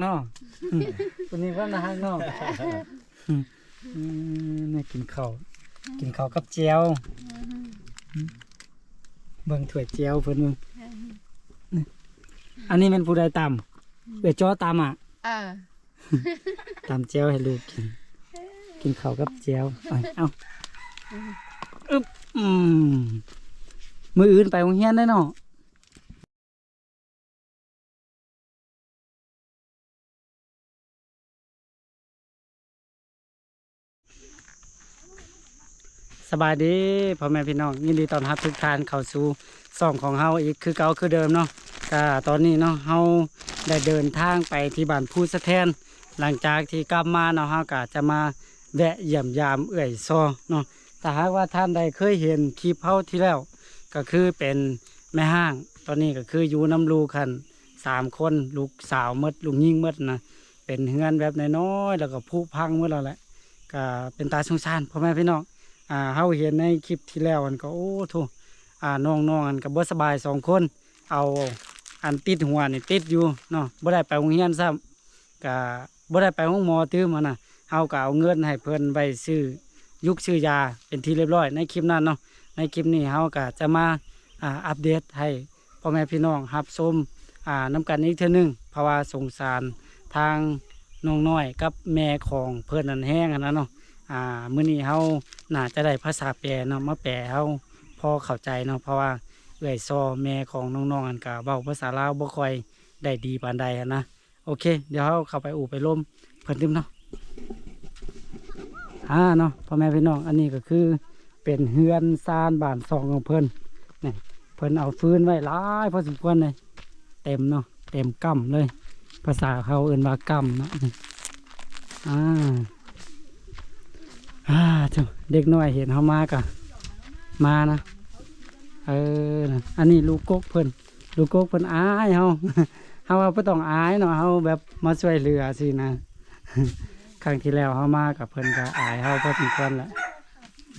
เนาะอืมคนนี้ว่าน่าฮักเนาะอืมอืมนี่กินข้าวกินข้าวกับเจียวอืมเบิ่งถ้วยเจียวเพิ่นเบิ่งนี่อันนี้แมันผู้ใดตำเอ้ยจ้อตำอะเออตำเจียวให้ลูกกิน กินข้าวกับเจียวเอาเอาอึ๊บอืมมืออื่นไปโรงเรียนได้เนาะ สบายดีพ่อแม่พี่น้องยินดีต้อนรับทุกท่านเข้าสู่ซ่องของเฮาอีกคือเก่าคือเดิมเนาะก็ตอนนี้เนาะเฮาได้เดินทางไปที่บ้านพูสะแทน หลังจากที่กลับมาเนาะเฮาก็จะมาแวะเยี่ยมยามเอื่อยซอเนาะถ้าหากว่าท่านใดเคยเห็นคลิปเฮาที่แล้ว ก็คือเป็นแม่ห้าง ตอนนี้ก็คืออยู่น้ำลูกคันสามคนลูกสาวมดลูกยิ่งมดนะเป็นเฮือนแบบน้อยๆแล้วก็ผุพังหมดแล้วแหละก็เป็นตาสงสารพ่อแม่พี่น้อง อ่าเฮาเห็นในคลิปที่แล้วมันก็โอ้โถอ่าน้องๆอันก็บ่สบายสองคน เอาอันติดหัวนี่ติดอยู่เนาะบ่ได้ไปโรงเรียนซ้ำก็บ่ได้ไปห้องหมอตื้อมานะเฮาก็เอาเงินให้เพิ่นไปซื้อยุกซื้อยาเป็นที่เรียบร้อย ในคลิปนั้นเนาะในคลิปนี้เฮาก็จะมาอ่าอัปเดตให้พ่อแม่พี่น้องรับชมอ่านํกันอีกเทื่อหนึงเพราะว่าสงสารทางน้องน้อยกับแม่ของเพิ่อนนันแห้งนนั้นเนาะอ่ามื้อนี้เฮา น่าจะได้ภาษาแปลเนาะมาแปลเฮาพอเข้าใจเนาะเพราะว่าเอื้อยซอแม่ของน้องๆอันก็เว้าภาษาลาวบ่ค่อยได้ดีปานใดนะโอเค เดี๋ยวเราเข้าไปอู่ไปลมเพิ่นติมเนาะอ่าเนาะพ่อแม่พี่น้องอันนี้ก็คือเป็นเฮือนซานบ้านซองของเพิ่นเนี่ยเพิ่นเอาฟืนไว้หลายพอสมควรเลยเต็มเนาะเต็มกั่มเลย ภาษาเขาเอื่นว่ากั่มเนาะอ่า อ่าเจ้าเด็กน้อยเห็นเขามากะมานะเออนะอันนี้ลูกกกเพิ่นลูกกกเพิ่นอายเฮาเฮาว่าบ่ต้องอายเนาะเฮาแบบมาช่วยเหลือสินะครั้งที่แล้วเฮามากับเพิ่นก็อายเฮาพอสมควรแหละ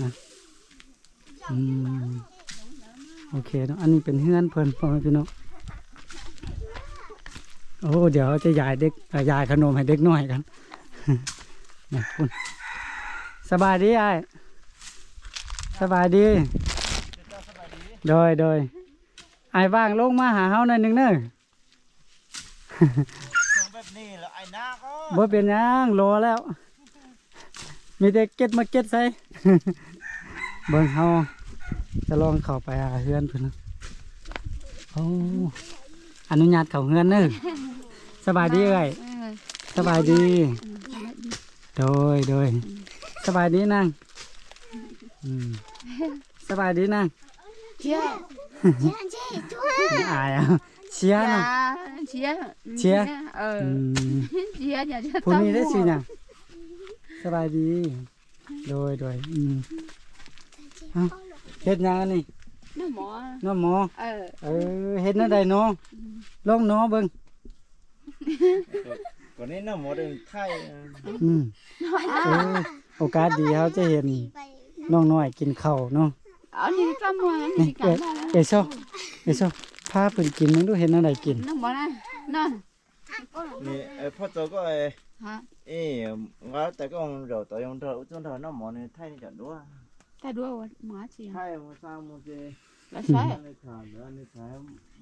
นะอืมโอเคเนาะอันนี้เป็นเฮือนเพิ่นพ่อแม่พี่น้องโอ้เดี๋ยวจะยายเด็กยายขนมให้เด็กน้อยกันนะคุณ สบายดีอ้ายสบายดี โดยโดยไอ้ายว่างลงมาหาเฮาหน่อยหนึงเด้อ ช่วงแบบนี้แล้วไอ้หน้าก็บ่เป็นหยังรอแล้ว มีแต่เก็ตมาเก็ตใส่ เบิ่งเฮาจะลองเข้าไปหาเฮือนเพิ่นนะโอ้อนุญาตเข้าเฮือนเด้อสบายดีเอ้ยเออสบายดี โดยโดย สบายดีนางอืมสบายดีนางเชียร์อายอะเชียร์เนาะเชียร์เชียร์เอออืมเชียร์อย่าจะผู้นี้ได้สิหยังสบายดี โดยโดยอืมเอ้าเฮ็ดหยังอันนี่น้ำหมอน้องหมอ เออ เออเฮ็ดนั่นใดเนาะลองเนาะเบิ่งก่อนนี้น้ำหมดเองไข่อืมเออ โอกาสดีเขาจะเห็นน้องน้อยกินข้าวเนาะอันนี้กล้ามวยอันนี่นี้กเอ๋ล้ามวยเอ๋ซอเอ๋ซอพาเพิ่นกินมึงดูเห็นนั่นใดกินน้ำหมอนะนั่นนี่ไอ้พ่อโตก็ไอ้ฮะเอ๊ะว่าแต่ก็เราต่อยงเธอจนเธอน้ำหมอนี่ไทยนี่จัดด้วยแต่ด้วยว่าหมาเชียร์ไทยมันสร้างมันจะแล้วใช่ไม่ขาดแล้วนี่ขาย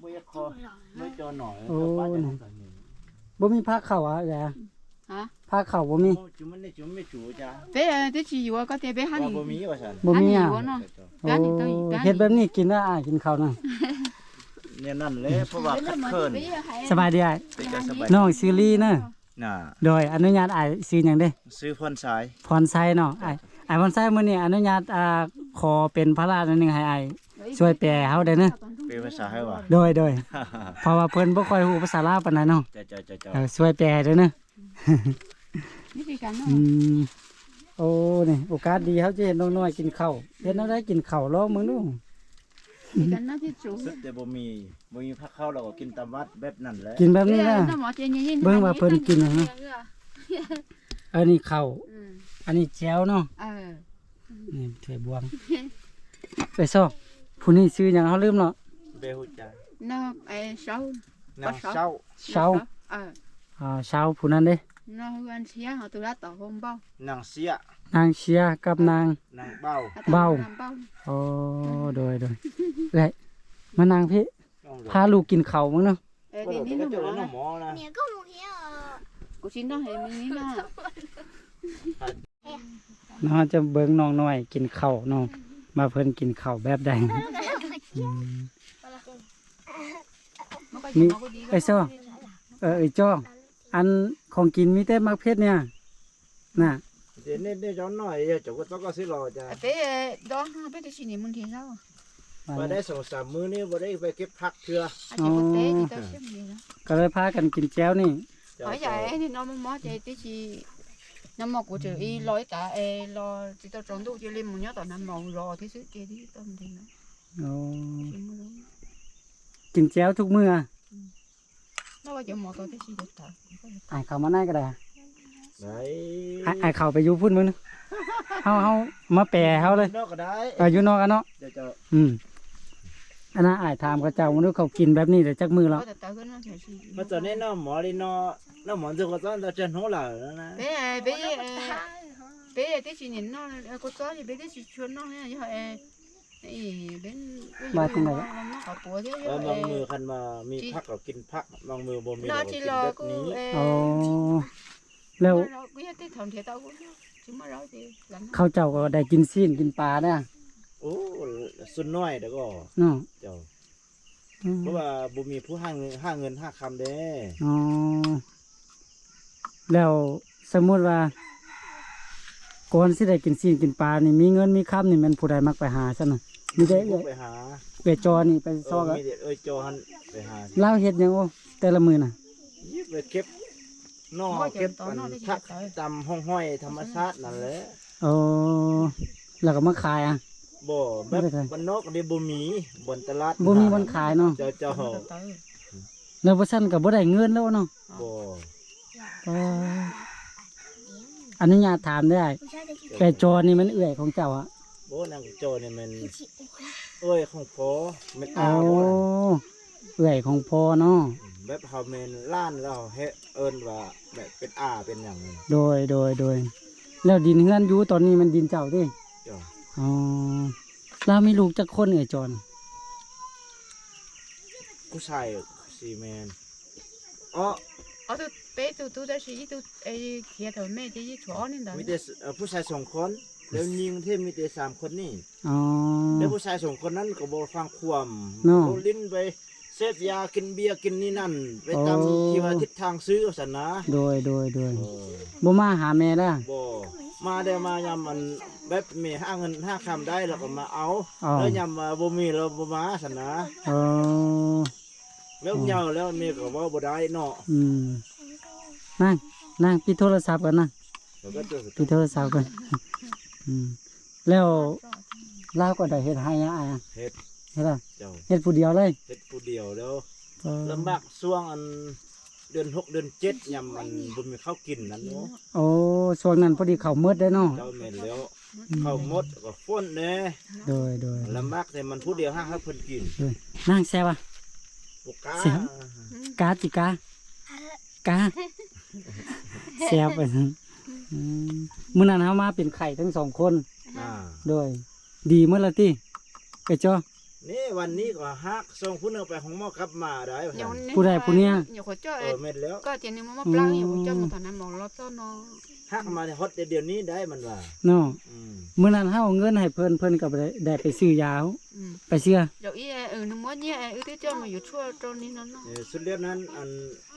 ไม่ยากคอไม่จอหน่อยป้าจะต้องใส่หนึ่งบ่มีผ้าข้าวอะแก ฮะผ้าข้าวบ่มีจุ่มมันนี่จุ่มไม่จุ่จ้าเป้ที่จีอยู่ก็เตะเป้ฮันว่านี่บ่มีว่าฉันบ่มีอะอันนี้วะเนาะโอ้การนี่ต้องอีกการนี่เฮ็ดแบบนี้กินได้อะกินข้าวนั่นเนี่ยนั่นเลยเพราะว่าคัดเคินสบายดีอ้ายติดกันสบายน้องซิลี่เนาะน่ะโดยอนุญาตอ้ายซื้อหยังเด้ซื้อพรสายพรไซเนาะอ้ายอ้ายพรไซมื้อนี้อนุญาตอ่าขอเป็นพระราชนิดนึงให้อ้ายช่วยแปลเฮาได้เนาะเป็นภาษาให้ว่าโดยโดยเพราะว่าเพิ่นบ่ค่อยฮู้ภาษาลาวปานใดเนาะจ้าจ้าจ้าจ้าเออช่วยแปลเด้อเนาะ นี่คือการเนาะอืมโอ้นี่โอกาสดีเขาจะเห็นน้องน้อยกินข้าวเห็นน้องได้กินข้าวลองมึงดูนี่การเนาะที่จูสุดแต่บ่มีบ่มีผักข้าวเราก็กินตามวัดแบบนั้นแหละกินแบบนี้นะน้ำหมอเจนยินเบิ่งว่าเพิ่นกินหยังนะอันนี้ข้าวอืมอันนี้แจ่วเนาะเออนี่ถ้วยบวงไปซอผู้นี้ซื้อหยังเขาลืมเนาะเบฮูจ้าน้ำไอ้เช้าน้ำเช้าเช้าเออ อ อ่าชาวผู้นั้นเด้ nó hư ăn xía họ từ đã tỏ hôm bao นางเสีย นางเชียร์กับนาง นางเบ้า Đã tỏ Bao. làm bao โอ้โดยโดยเอ้ยมานางพี่ ต้อง พาลูกกินข้าวมั้งเนาะ Ê, ก็ đi เดี๋ยว đi ก็ nó เจอแล้ว mở น้ ra หมอนะ 你跟我一样。 của chín nó hệ mình nghĩ nó เนาะจะเบิ่งน้องน้อยกินข้าวเนาะมาเพิ่นกินข้าวแบบใดอืม nó có Mi- gì nó có đi Ê, sao? เออไอ้จ้อง อันของกินมีแต่มักเพชรเนี่ยน่ะเดี๋ยวนี้ได้ย้อนหน่อยเดี๋ยวจะก็ต้องก็ซื้อรอจ้ะ bé đó ha bé thì xin mình thì sao มาได้สองสามมื้อนี่บ่ได้ไปเก็บผักเทื่อ à chỉ có té thì tao xem gì đó ก็เลยพากันกินแจ้วนี่จ้ะ hỏi vậy thì nó mới mót vậy tí chi nó mọc của chữ y lối cả e lo chỉ tao trốn đủ cho lên một nhớ tao nằm màu rò thế sự kia đi tao thì nó โอ้ chỉ mới đó กินแจ้วทุกมื้อ nó có chữ một tao thế gì được tao ไอ้ายเข้ามาได้ก็ได้ไหนไอ้ไอ้ายเข้าไปอยู่พุ่นมื้อนึงเฮาเฮามาแปลเฮาเลยนอกก็ได้เอาอยู่นอกกันเนาะเดี๋ยวจะอืมอันนั้นอ้ายถามเขาเจ้ามันดูเขากินแบบนี้ได้จักมื้อแล้ว có tao tao cái nó phải gì มาตอนนี้น้องหมอนี่เนาะน้องหมอจะก็ต้องจะหัวหล่าแล้วนะ bé à, bé à, bé à, thế chị nhìn nó à, có chó thì bé thế chị chuồn nó nha chứ hỏi ấy bên Ba thằng này nó có bùa thế เออบางมือคันมามีผักก็กินผักบางมือบ่มี nó ก็ chỉ กิน lo แบบ cô นี้โอ้ ê แล้ว nó cứ thế thằng thì tao cũng chúng mà nói thì lắm เขาเจ้าก็ได้กินซีนกินปลาเนี่ยโอ้สุดน้อยเดี๋ยวก็เนาะเจ้าอืมเพราะว่าบ่มีผู้ห้าเงินห้าเงินห้าคำเด้อ๋อแล้วสมมุติว่าก่อนสิได้กินซีนกินปลานี่มีเงินมีคำนี่แมันผู้ใดมักไปหาซะน่ะ มีได้ผู้เอ้ยไปหาเอ้ยจอนี่ไปเอซออกอะมีแต่เอ้ยโจหันไปหาเล่าวเฮ็ดหยังโอ้แต่ละมื้อน่ะยิบไปเก็บนอกเก็บปันผักตำห้องห้อยธรรมชาตินั่นแหละโอ้แล้วก็มาขายอะ บ่แบไม่บได้ขายบ้านนอกนี่บ่มีบนตลาดบ่มีวันขายเนาะเจ้าเจ้า Tao tao แล้วบ่ซั่นก็บ่ได้เงินแล้วเนาะบ่ก็อนุญาตถามได้ แต่จอนี่มันเอื้อยของเจ้าอะ บ่นางโจนี่มันเอ้ยของพ่อแม่โอ้ตาบ่ล่ะเอื้อยของพ่อเนาะแบบเฮาแม่นล้านแล้วเฮ็ดเอิ้นว่าแบบเป็นอาเป็นหยังนี่โดยโดยโดย แล้วดินเฮือนอยู่ตอนนี้มันดินเจ้าติเจ้าอ๋อเรามีลูกจักคนเอ่ยจอนผู้ชายสี่แม่นอ๋อ ở tôi bé tôi tôi đã sĩ tôi ê kia thôi mẹ chỉ chó nên đó มีแต่เอ่อผู้ชายสองคน แล้วยิงเทพมีแต่สามคนนี่อ๋อ แล้วผู้ชายสองคนนั้นก็บอฟังความเนาะโดนลิ้นไปเสพยากินเบียร์กินนี่นั่น ไปตามโอ้ที่ว่าทิศทางซื้อสันนะโดยโดยโดยเออบ่มาหาแม่ละบ่มาได้มายามมันแบบมีห้าเงินห้าคำได้แล้วก็มาเอาอ๋อ แล้วยามมาบ่มีแล้วบ่มาสันนะอ๋อแล้วเหยาแล้วมีก็เว่าบ่ได้เนาะอืมนั่งนั่งปิดโทรศัพท์กันนะแล้วก็เจอปิดโทรศัพท์กัน อืมแล้วลาวก็ได้เฮ็ดให้อะอ้ายอะเฮ็ดเฮ็ดอะเจ้าเฮ็ดผู้เดียวเลยเฮ็ดผู้เดียวแล้วเออลำบากช่วงอันเดือนหกเดือนเจ็ดยามมันบ่มีข้าวกินนั่นเนาะโอ้ช่วงนั้นพอดีเขาวมืดได้เนาะเจ้าแม่นแล้วข้าวหมดก็ฝนแน่โดยโดยลำบากแต่มันผู้เดียวห้างให้เพิ่นกินโดยนั่งแซ่บอะบุกกาเสียงกาจิกากาแซ่บไปอื มมื้อนั้นเฮามาเป็นไข่ทั้งสองคนอ่าโดย ดีเมื่อละติไปจ้อนี่วันนี้ก็ฮักส่งผู้หนึงไปของหมอกลับมาได้ว่าซั่นผู้ใดผู้เนี่ย nhiều khó cho เออแม่นแล้ว có tiền nhưng mà mắm lang nhiều khó cho một thằng nào màu lót cho nó ฮักมาฮอตแต่เดี๋ยวนี้ได้มันว่าเนาะอืมมื้อนั้นเฮาเอาเงินให้เพิ่นเพิ่นก็บ่ได้ได้ไปซื้อยา ừ ไปเชื่อ rồi ý ừ nó mới nhẹ ừ thế cho mà nhiều chua cho nên nó nó เออสุดแล้วนั้นอัน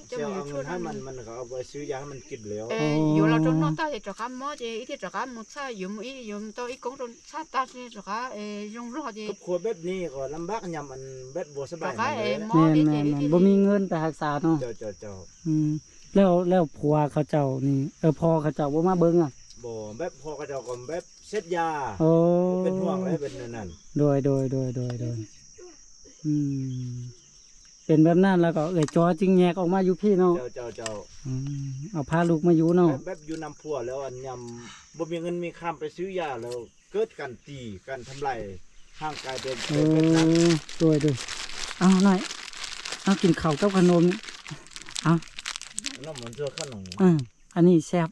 เจ้าเอาเงินให้มันมันก็เอาไปซื้อยาให้มันกินแล้ว ê nhiều là cho nó ta thì cho cá mó thì ý thì cho cá một sa dùng ý dùng to ý cũng cho sa ta thì cho cá ê dùng lót thì ครอบครัวแบบนี้ก็ลำบากยามมันแบบบ่สบา cho ย cá นั่นแห ê ละ mó แม่น đi แม่น thì แม่น thì บ่มีเงินไปรักษาเนาะเจ้าเจ้าเจ้าอืม แล้วแล้วผัวเขาเจ้านี่เออพ่อเขาเจ้าบ่มาเบิ่งอะบ่แบบพอก็เจ้าก็แบบเซ็ดยาโอ้เป็นห่วงเลยเป็นนั่นนั่นโดยโดยโดยโดยโดยอืมเป็นแบบนั้นแล้วก็เอ่ยจอจึงแยกออกมาอยู่พี่เนาะเจ้าเจ้าเจ้าอืมเอาพาลูกมาอยู่เนาะแบบแบบอยู่นำพัวแล้วอันยำบ่มีเงินมีคำไปซื้อยาแล้ว เกิดการตีการทำลายร่างกายเป็นเอเป็นแบบนั้นอโดยโดยเอาหน่อยเอากินข้าวกับขนมนี่เอา น้ำมันเสื้อขนมอืมอันนี้แซ่บ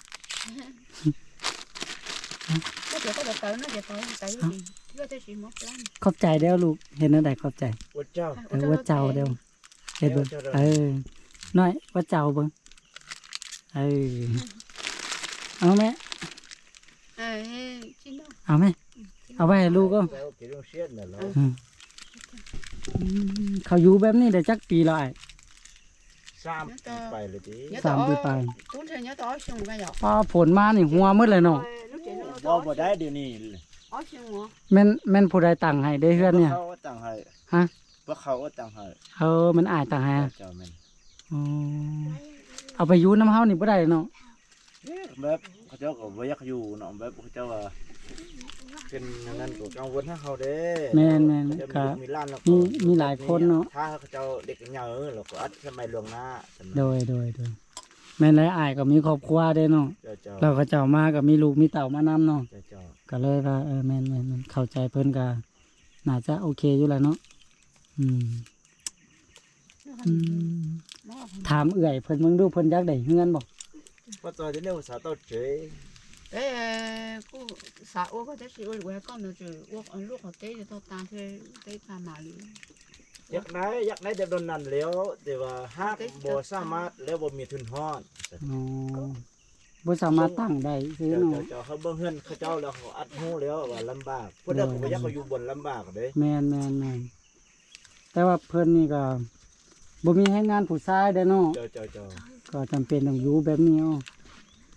nó chỉ có được tới nó chỉ tới tới cái gì cái cái gì mất lắm ขอบใจเด้อลูก เห็นแล้วได้ขอบใจวัดเจ้าเออว่าเจ้าเด้อเฮ็ดเบิ่งเจ้าเด้อเออน้อยว่าเจ้าเบิ่งเออเอาไหม à chín đâu เอาไหมเอาไว้ให้ลูกก็แล้วกินเสียนแล้วอืมอืมเขาอยู่แบบนี้ได้จักปีแล้วไอ้ สามปีไปเลยที nhớ สามปีไป tuấn thì nhớ tới xong cái giọt พอฝนมานี่หัวมืดเลยเนาะ lúc chị nó บ่ tới บ่ได้เดี๋ยวนี้ ó xong rồi แม่นแม่นผู้ใดต่างให้ได้เฮือนเนี่ยเขาต่างให้ฮะพวกเขาต่างให้เออมันอายต่างให้เจ้าแม่นอ๋อเอาไปอยู่น้ำเฮานี่บ่ได้เนาะแบบเขาเจ้าก็บ่อยากอยู่เนาะแบบเขาเจ้าว่า เป็นอย่างนั้นก็กังวลให้เขาเด้แม่นแม่นเขาจะก็มีร้านแล้วมีมีหลายคนเนาะ ถ้าเขาเจ้าเด็กเหงาเราก็อัดสมัยล่วงหน้าโดยโดยโดยแม่นแล้วอายก็มีครอบครัวได้เนาะเจ้าเจ้าเราก็เจ้ามาก็มีลูกมีเต่ามานํเนาะเจ้าเจ้าก็เลยว่าเออแม่นแม่นแม่นเข้าใจเพิ่นก็น่าจะโอเคอยู่แหล้วเนาะอืมอืม nó ถามเอื่อยเพิ่นมึงดูเพิ่นอยากได้เฮือนบ่ว่าตัวที่เนี่ยภาษาเต้าเฉย ê cô xã ô có thể chịu quay con nó chịu ô ở lúc họ tế thì tôi tan thuê tế ta mà đi อยากได้อยากได้แต่โดนนั่นแล้วแต่ว่าหากบ่สามารถแล้วบ่มีทุนฮ้อนอ๋อบ่สามารถตั้งได้ซื้อเจ้าเนาะเจ้าเขาเบิ่งเฮือนเขาเจ้าแล้วเขาอัดหูแล้วว่าลำบากพวกเด็กก็อยากเขาอยู่บนลำบากเด้แม่นแม่นแม่นแต่ว่าเพิ่นนี่ก็บ่มีให้งานผู้ชายได้เนาะเจ้าเจ้าเจ้าก็จำเป็นต้องอยู่แบบนี้เอาเ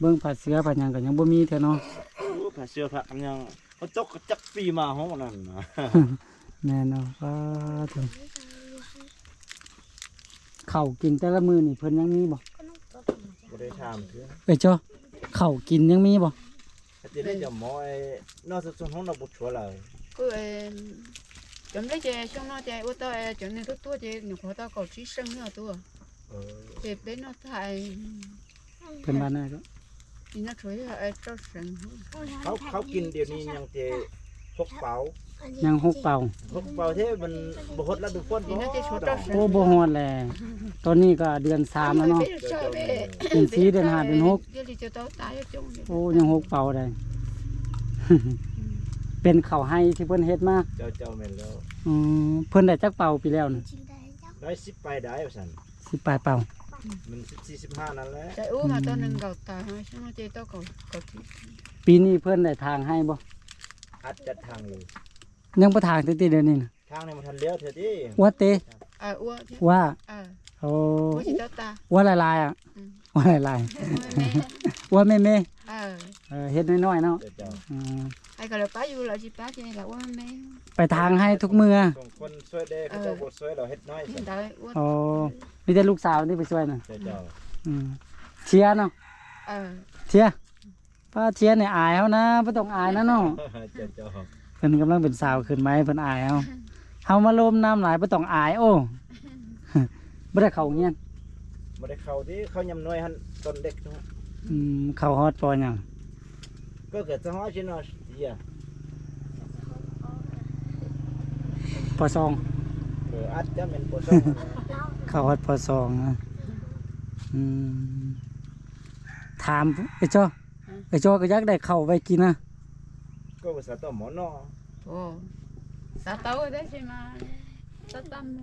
บิ่งผัดเสือผัดหยังก็ยังบ่มีเท่าเนาะโอ้ผ้าเสื้อผ้าอันยังเขาตกกระจักปีมาห้องนั่นนะแม่นเนาะว้าเถอะข้าวกินแต่ละมื้อนี่เพิ่นยังมีบ่บ่ได้ถามคือเอ้ยจ้อข้าวกินยังมีบ่ถ้าจะได้จะหมอไอ้นอกจากห้องเราบ่ชัวร์เลย cứ chấm lấy chè xong nó chè ô tô chấm này tốt tốt chè nó có tao có trí sinh nữa tôi เออ chè bên nó thay เพิ่นบ้านไหนก็ thì nó chuối là cho sinh เขาเขากินเดี๋ยวนี้ยังเจพกเป๋ายังหกเป่าพกเป๋าเท่มันบ่ฮดแล้วดูฝน thì nó chè số cho โอ้ sinh บ่ฮอดแลตอนนี้ก็เดือนสามแล้วเนาะ biết sao về เดือนสี่เดือนห้าเดือนหก giờ thì cho tao tái ở trong โอ้ยังหกเป่าได้ เป็นข้าวให้ที่เพิ่นเฮ็ดมาเจ้าเจ้าแม่นแล้วอืมเพิ่นได้จักเป่าปีแล้วน่ะได้10ไปได้ว่าซั่นสิปลายเป่า มัน14 15นั่นแหละ chạy uống mà tao nên gạo tài thôi xong nó chè tao có có trí ปีนี้เพิ่นได้ทางให้บ่อัดจัดทางเลยยังบ่ทางติดๆเดี๋ยวนี้น่ะทางนี่มันทันเลี้ยวเถอะดิว่าเต à uống chứ ว่า à โอ้ uống chỉ tao ta ว่าหลายๆอะอืม ว่าหลาย mẹ ๆว่าแม่ à ๆเออเฮ็ดน้อยๆเนาะเจ้าเจ้าอืม ai gọi là bá du là chỉ bá chè là uống mẹ ไปทางให้ทุกมื้อสองคนช่วยได้เขาเจ้าบ่ช่วยเราเฮ็ดน้อยซั่น hiện tại uống อ๋อมีแต่ลูกสาวที่ไปช่วยน่ะเจ้าเจ้าอืมเชียร์เนาะ à เชียร์ป้าเชียร์เนี่ยอายเขานะบ่ต้องอายนะเนาะเจ้าเจ้าเพิ่นกำลังเป็นสาวขึ้นไหมเพิ่นอายเอาเฮามาลมน้ำหลายบ่ต้องอายโอ้ บ่ได้เข้าเงียนบ่ได้เข้าที่เขายำน้อยหั่นตอนเด็กเนาะอืมเข้าฮอดปอหยังก็เกิดสหอชินอเดียปอสองเอออัดจะเป็นบ่ซ่องเข้าฮอดปอสองนะอืมถามไอ้จ้อไอ้จ้อก็อยากได้เข้าวไว้กินนะก็ภาษาต่อหมอนอ ồ sao tao ở đây chứ mà sao tâm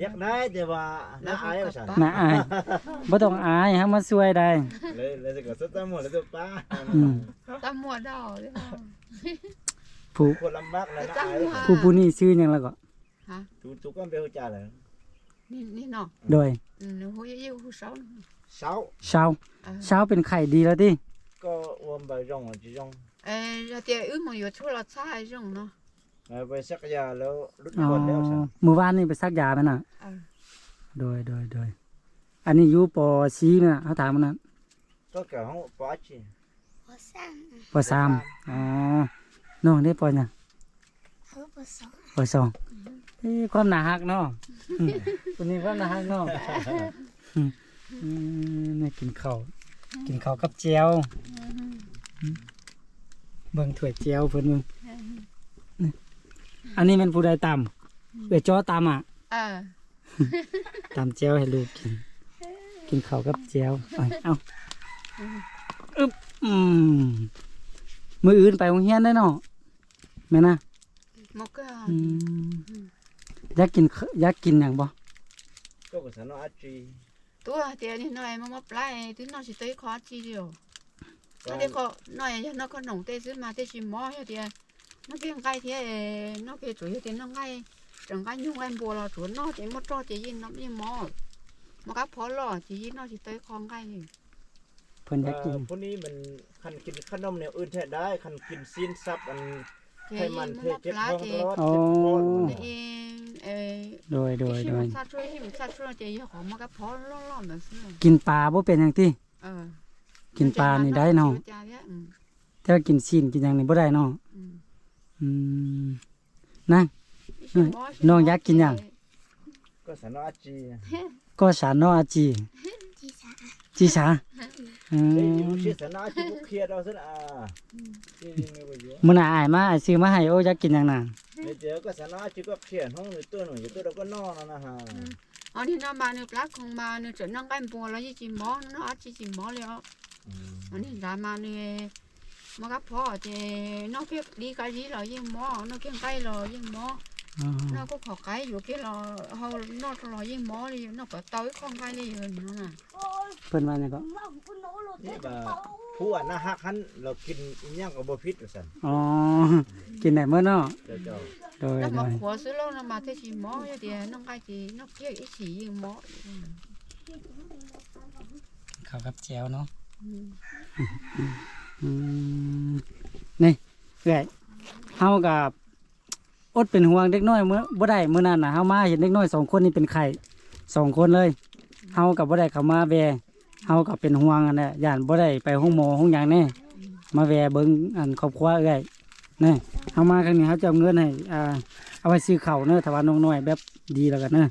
อยากได้แต่ว่าน่าอายว่าซั่นน่าอายบ่ต้องอายเฮามาช่วยได้เลยเลยสิก็สตาหมดแล้วตัวป้าอืม tao mua đâu đấy không ผู้คนลำบากแล้วน่าอายผู้ผู้นี้ชื่อหยังแล้วก็ hả ทุกทุกคนไปฮู้จักแล้ว đi đi nó โดย ừ, nó hối yêu hối sáu เช้าเช้า à เช้าเป็นไข่ดีแล้วติก็อวมไปร่องจิร่อง ê ra tiền ứ mà vừa thua là sai rong nó ไปสักยาแล้วรุดอ๋อคนแล้วซั่นมื้อวานนี่ไปซักยาแม่นน่ะ à โดยโดยโดย อันนี้อยู่ปอซีน่ะเขาถามมันนะก็เกี่ยวห้องปอชิปอสามอ๋อ น้องได้ปอเนี่ยปอสองเอ้ยความหนาหักเนาะอืมคนนี้ความหนาหักเนาะอืมอืมนี่กินข้าวกินข้าวกับเจียวอืมเบิ่งถ้วยเจียวเพิ่นเบิ่งนี่ อันนี้เป็นผู้ใดตำเวจ้อตำอะ à ตำเจียวให้ลูกกิน กินข้าวกับแจ่วเอาเอาอึ๊บอืมมืออื่นไปโรงเรียนได้เนาะแม่นะ một cái อืมอยากกินขอยากกินหยังบ่ ก็ก็สนอาจี tôi là tiền thì nói mà mất lại thứ nó chỉ tới khó chi điều nó đi khó nói nó có nồng tê chứ mà tê chỉ mò hết tiền nó kia ngay thế nó kia chủ yếu tiền nó ngay chẳng cái nhung em bùa là chủ nó chỉ mất cho chỉ gì nó đi mò mà các phó lò chỉ gì nó chỉ tới khó ngay thì เพิ่นอยากกิน พวกนี้มันคันกินขนมแนวอื่นแท้ได้คันกินซีนซับอัน thì ให้ gì มัน mà เท mất เจ็บ lá ท้อง thì ตลอดอ๋อเจ็บคอหมด thì ê โดยโดย khi โดย mà sát chui khi mà sát chui thì họ mà các phó lo lo mà xưa กินปลาบ่เป็นหยังติ ờ กินปลานี่ได้เนาะ ừ แต่ว่ากินซีนกินหยังนี่บ่ได้เนาะ ừ อืม นั่งน้องอยากกินหยังก็สนอาจีก็สารเนาะอาจีจีสาอืเอ้ยมอยู่ชื่อสนอาจีบุกเครียดเอาซะอะที่นี่ไม่ว่าเยอะมื้อหน้าอายมาอายซื้อมาให้โอ้อยากกินหยังน่ะเดี๋ยวก็สนอาจีก็เครียดห้องหนึ่งตัวหนึ่งอยู่ตัวเราก็นอนแล้วนะฮะ ở thì nó bà nước lát không bà nước trở năng cái bùa là gì chỉ mó nó ăn chỉ chỉ mó liệu ở thì ra mà nước mà các phó thì nó kia đi cái gì là gì mó nó kia cái là gì mó อ๋ อ nó có khó cái rồi kia là hầu nó là gì mó đi nó có tới không cái đi rồi nó nè เพิ่นว่าหยังก็นี่บ่าผู้อะนะฮักหันเรากินอิหยังก็บ่ผิดว่าซั่นอ๋อกินได้มื้อเนาะเจ้าเจ้าโดย nó โด mà ย khổ xứ lâu nó mà thế chỉ mó thì nó cái thì nó kia ít chỉ gì mó ข้าวกับแจ่วเนาะ ừ. อืมนี่ เอ้อยเฮากับอดเป็นห่วงเด็กน้อยเมื่อบ่ได้มื้อนั้นน่ะเฮามาเห็นเด็กน้อยสองคนนี่เป็นไข้สองคนเลยเฮากับบ่ได้เข้ามาแวเฮากับเป็นห่วงอันน่ะย่านบ่ได้ไปห้องหมอห้องหยังแน่มาแวเบิ่งอันครอบครัวเอ้อยนี่เฮามาครั้งนี้เฮาจะเอาเงินให้อ่าเอาไว้ซื้อข้าวเด้อถ้าว่าน้องน้อยแบบดีแล้วกันเด้อ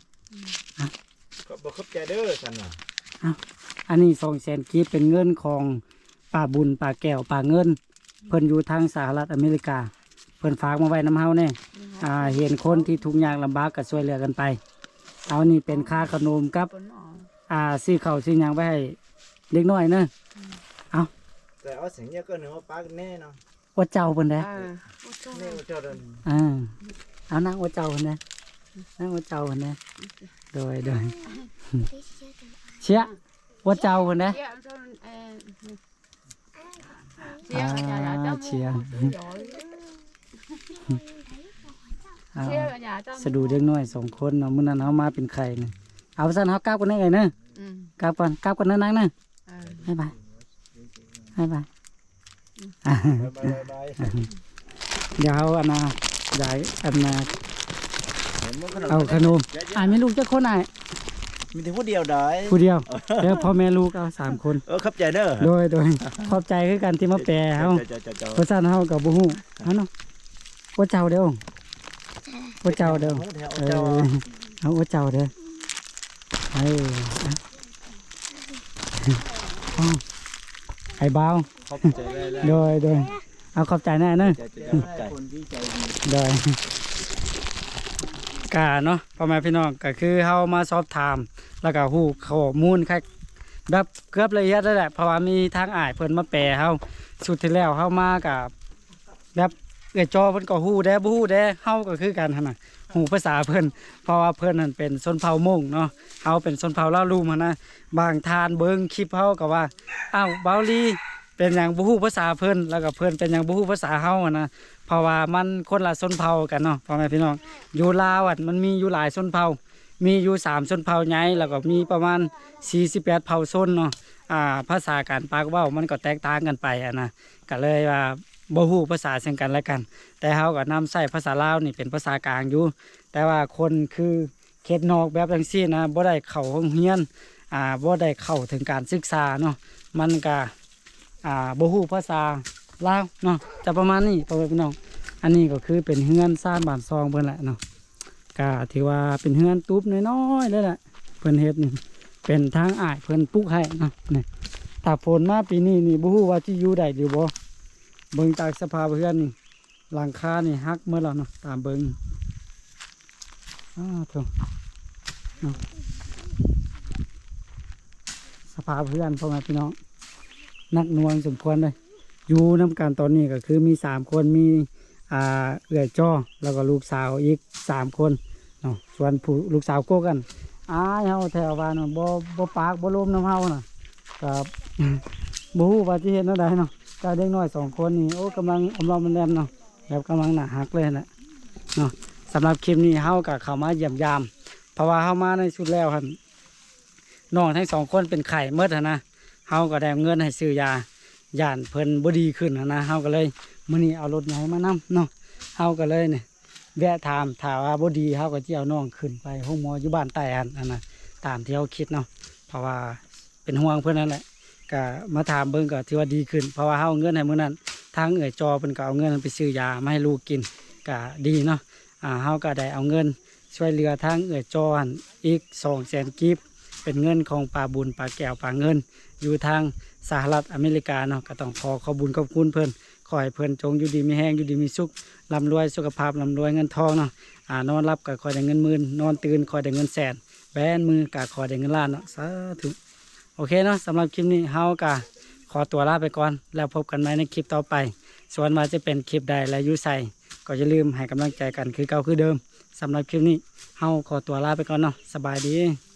ก็บ่เข้าใจเด้อซั่นน่ะอันนี้สองแสนกีบเป็นเงินของป่าบุญป่าแก้วป่าเงิน เพิ่นอยู่ทางสหรัฐอเมริกา เพิ่นฝากมาไว้น้ำเฮาแน่อ่าเห็นคนที่ทุกข์ยากลำบากก็ช่วยเหลือกันไป เอานี่เป็นค่าขนมกับ Bún nọ. อ่าซื้อข้าวซื้อหยังไว้ให้เด็กน้อยเนอะแต่เอาเสียงเนี้ยก็เหนือว่าปากแน่เนาะว่าเจ้าเพิ่นเด้อ À, ôi trời นี่ ơi. ว่าเจ้าเดินอ่าเอานั่งว่าเจ้าเพิ่นเด้อนั่งว่าเจ้าเพิ่นเด้อโดยโดยเชี่ยว่าเจ้าเพิ่นเด้อ Dạ, sao, ờ, À, Chia ở nhà cho chia. mua rồi. เอา Chia ở nhà cho สะดูเด็กน้อยสองคนเนาะมื้อนั้นเฮามาเป็นไข่นะเอาซั่นเฮากลับกันได้ไงเนอะ Ừ, กลับก่อนกลับกันเนอะนางเนอะ ờ. บ๊ายบายบ๊ายบายบายบายบายเดี๋ยวเอาอันน่ะยายอันน่ะเห็นมั้ยขนมเอาขนมอ่านมีลูกจักคนอะ มีแต่ผู้เดียวได้ผู้เดียวเดี๋ยวพ่อแม่ลูกเอาสามคนเออขับใจเด้อโดยโดยขอบใจคือกันที่มาแปลเฮาเจ้าเจ้าเจ้าเพราะฉะนั้นเฮากับบ่ฮู้เฮาเนาะว่าเจ้าเด้อว่าเจ้าเด้อแถวเอเจ้าอเอาว่าเจ้าเด้อเอออะอ๋อไอ้บ่าวขอบใจเลยแล้วโดยโดยเอาขอบใจแน่เนอะใจใจใจคนที่ใจดีโดย กาเนาะพ่อแม่พี่น้องก็คือเฮามาสอบถาม แล้วก็ฮู้ข้อมูลค่แบบเกือบละเอียดแล้วแหละเพราะว่ามีทางอ่ายเพิ่นมาแปลเฮาสุดที่แล้วเฮามากับแบบเอื้อจอเพิ่นก็ฮู้แด้บ่ฮู้แด้เฮาก็คือกันหั่นน่ะฮู้ภาษาเพิ่นเพราะว่าเพิ่นนั่นเป็นชนเผ่ามงเนาะเฮาเป็นชนเผ่าลาวลูมหั่นนะบางทานเบิ่งคลิปเฮาก็ว่าอ้าวเบาลีเป็นหยังบ่ฮู้ภาษาเพิ่นแล้วก็เพิ่นเป็นหยังบ่ฮู้ภาษาเฮาหั่นนะ เพราะว่ามันคนละชนเผ่ากันเนาะพ่อแม่พี่น้องอยู่ลาวอะมันมีอยู่หลายชนเผ่า มีอยู่สามชนเผ่าใหญ่แล้วก็มีประมาณ48เผ่าชนเนาะอ่าภาษาการปากเว้ามันก็แตกต่างกันไปอะนะก็เลยว่าบ่ฮู้ภาษาซึ่งกันและกัน แต่เฮาก็นำใช้ภาษาลาวนี่เป็นภาษากลางอยู่ แต่ว่าคนคือเขตนอกแบบจังซี่นะบ่ได้เข้าโรงเรียนอ่าบ่ได้เข้าถึงการศึกษาเนาะมันก็อ่าบ่ฮู้ภาษา ลาวเนาะจะประมาณนี้พ่อแม่พี่น้อง อันนี้ก็คือเป็นเฮือนซ่านบานซองเพิ่นแหละเนาะก็ถือว่าเป็นเฮือนตุ๊บน้อยๆเลยแหละเพิ่นเฮ็ดนี่เป็นทางอ้ายเพิ่นปลูกให้เนาะนี่ถ้าฝนมาปีนี้นี่บ่ฮู้ว่าสิอยู่ได้หรือบ่เบิ่งจากสภาพเฮือนนี่หลังคานี่หักหมดแล้วเนาะตามเบิ่งอ้าวโถเนาะสภาพเพื่อนพ่อแม่พี่น้องนักนวงสมควรเลย อยู่น้ำกันตอนนี้ก็คือมีสามคนมีอ่าเอื่อยจ้อแล้วก็ลูกสาวอีกสามคนเนาะส่วนผู้ลูกสาวโก้กันอ้ายเฮาแถวบ้านบ่บ่ปากบ่ลมน้ำเฮาน่ะครับบ่ฮู้ว่าสิเฮ็ดแนวใดเนาะก็เด็กน้อยสองคนนี่โอ้กำลังอำลอมมันแลมเนาะแบบกำลังหนาหักเลยแหละเนาะสำหรับคลิปนี้เฮาก็เข้ามาเยี่ยมยามเพราะว่าเฮามาในชุดแล้วครับน้องทั้งสองคนเป็นไข้เมื่อนะเฮาก็ได้เงินให้ซื้อยา ย่านเพิ่นบดีขึ้นนะเฮาก็เลยมื้อนี้เอารถใหญ่มานํเนาะเฮาก็เลยเนี่ยแวะถามถ้าว่าบดีเฮาก็สิเอาน้องขึ้นไปห้องหมออยู่บ้านใต้หั่นอันน่ะตามที่เฮาคิดเนาะเพราะว่าเป็นห่วงเพิ่นนั่นแหละก็มาถามเบิ่งก็ถือว่าดีขึ้น เพราะว่าเฮาเอาเงินให้มื้อนั้นทางเอื้อยจอเพิ่นก็เอาเงินไปซื้อยามาให้ลูกกินก็ดีเนาะอ่าเฮาก็ได้เอาเงินช่วยเหลือทางเอื้อจอนอีกสองแสนกิฟ เป็นเงินของป่าบุญป่าแก้วป่าเงิน อยู่ทางสหรัฐอเมริกาเนาะก็ต้องขอขอบุญขอบคุณเพื่อนขอให้เพื่อนจงอยู่ดีมีแห้งอยู่ดีมีสุขร่ำรวยสุขภาพร่ำรวยเงินทองเนาะอ่านอนรับก็คอยได้เงินหมื่นนอนตื่นคอยได้เงินแสนแบนมือก็คอยได้เงินล้านเนาะสาธุโอเคเนาะสำหรับคลิปนี้เฮากะขอตัวลาไปก่อน แล้วพบกันใหม่ในคลิปต่อไป ส่วนว่าจะเป็นคลิปใดและยุใส่ก็อย่าลืมให้กำลังใจกันคือเก่าคือเดิมสำหรับคลิปนี้เฮาขอตัวลาไปก่อนเนาะสบายดี